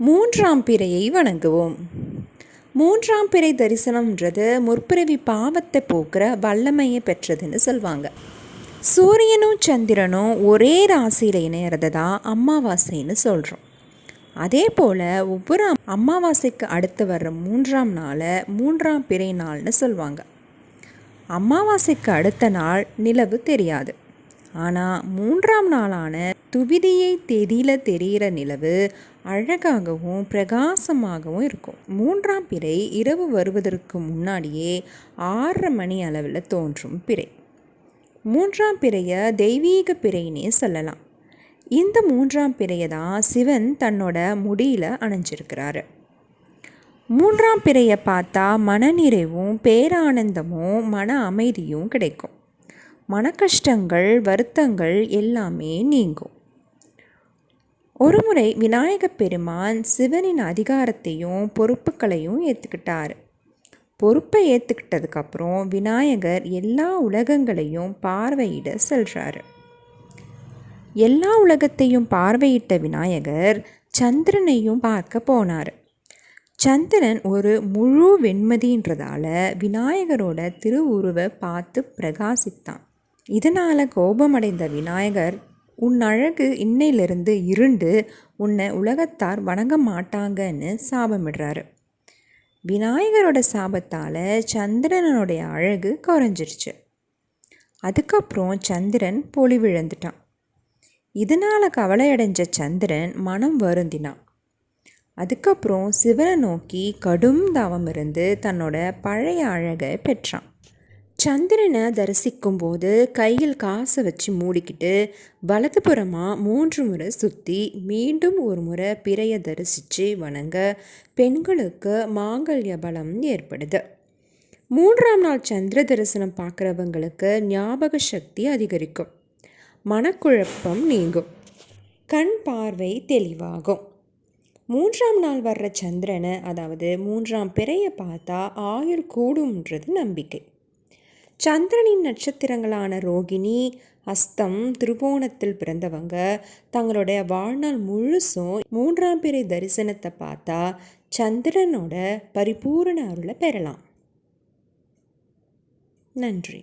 மூன்றாம் பிறையை வணங்குவோம். மூன்றாம் பிறை தரிசனம்ன்றது முற்பிறவி பாவத்தை போக்குற வல்லமையை பெற்றதுன்னு சொல்லுவாங்க சூரியனும் சந்திரனும் ஒரே ராசியில் இணையிறது தான் அமாவாசைன்னு சொல்கிறோம் அதே போல் ஒவ்வொரு அமாவாசைக்கு அடுத்து வர்ற மூன்றாம் நாளை மூன்றாம் பிறை நாள்னு சொல்லுவாங்க அமாவாசைக்கு அடுத்த நாள் நிலவு தெரியாது. ஆனால் மூன்றாம் நாளான துவிதியை தெரியல தெரிகிற நிலவு அழகாகவும் பிரகாசமாகவும் இருக்கும். மூன்றாம் பிறை இரவு வருவதற்கு முன்னாடியே ஆறரை மணி அளவில் தோன்றும் பிறை. மூன்றாம் பிறையை தெய்வீக பிறைன்னே சொல்லலாம். இந்த மூன்றாம் பிறையை தான் சிவன் தன்னோட முடியில் அணைஞ்சிருக்கிறாரு. மூன்றாம் பிறையை பார்த்தா மனநிறைவும் பேரானந்தமும் மன அமைதியும் கிடைக்கும். மனக்கஷ்டங்கள் வருத்தங்கள் எல்லாமே நீங்கும். ஒருமுறை விநாயகப் பெருமான் சிவனின் அதிகாரத்தையும் பொறுப்புகளையும் ஏற்றுக்கிட்டார் பொறுப்பை ஏற்றுக்கிட்டதுக்கப்புறம் விநாயகர் எல்லா உலகங்களையும் பார்வையிட செல்கிறாரு எல்லா உலகத்தையும் பார்வையிட்ட விநாயகர் சந்திரனையும் பார்க்க போனார். சந்திரன் ஒரு முழு வெண்மதின்றதால விநாயகரோட திருவுருவை பார்த்து பிரகாசித்தான். இதனால் கோபமடைந்த விநாயகர் உன் அழகு இன்னையிலிருந்து இருண்டு உன்னை உலகத்தார் வணங்க மாட்டாங்கன்னு சாபமிடுறாரு. விநாயகரோட சாபத்தால் சந்திரனனுடைய அழகு குறைஞ்சிருச்சு. அதுக்கப்புறம் சந்திரன் பொலிவிழந்துட்டான் இதனால் கவலையடைஞ்ச சந்திரன் மனம் வருந்தினான். அதுக்கப்புறம் சிவனை நோக்கி கடும் தவம் இருந்து தன்னோட பழைய அழகை பெற்றான். சந்திரனை தரிசிக்கும் போது கையில் காசை வச்சு மூடிக்கிட்டு வலதுபுறமாக மூன்று முறை சுற்றி மீண்டும் ஒரு முறை பிறையை தரிசித்து வணங்க பெண்களுக்கு மாங்கல்ய பலம் ஏற்படுது. மூன்றாம் நாள் சந்திர தரிசனம் பார்க்குறவங்களுக்கு ஞாபக சக்தி அதிகரிக்கும். மனக்குழப்பம் நீங்கும். கண் பார்வை தெளிவாகும். மூன்றாம் நாள் வர்ற சந்திரனை அதாவது மூன்றாம் பிறையை பார்த்தா ஆயுள் கூடும்ன்றது நம்பிக்கை. சந்திரனின் நட்சத்திரங்களான ரோகிணி அஸ்தம் திருவோணத்தில் பிறந்தவங்க. தங்களுடைய வாழ்நாள் முழுசும் மூன்றாம் பிறை தரிசனத்தை பார்த்தா சந்திரனோட பரிபூரண அருளை பெறலாம். நன்றி.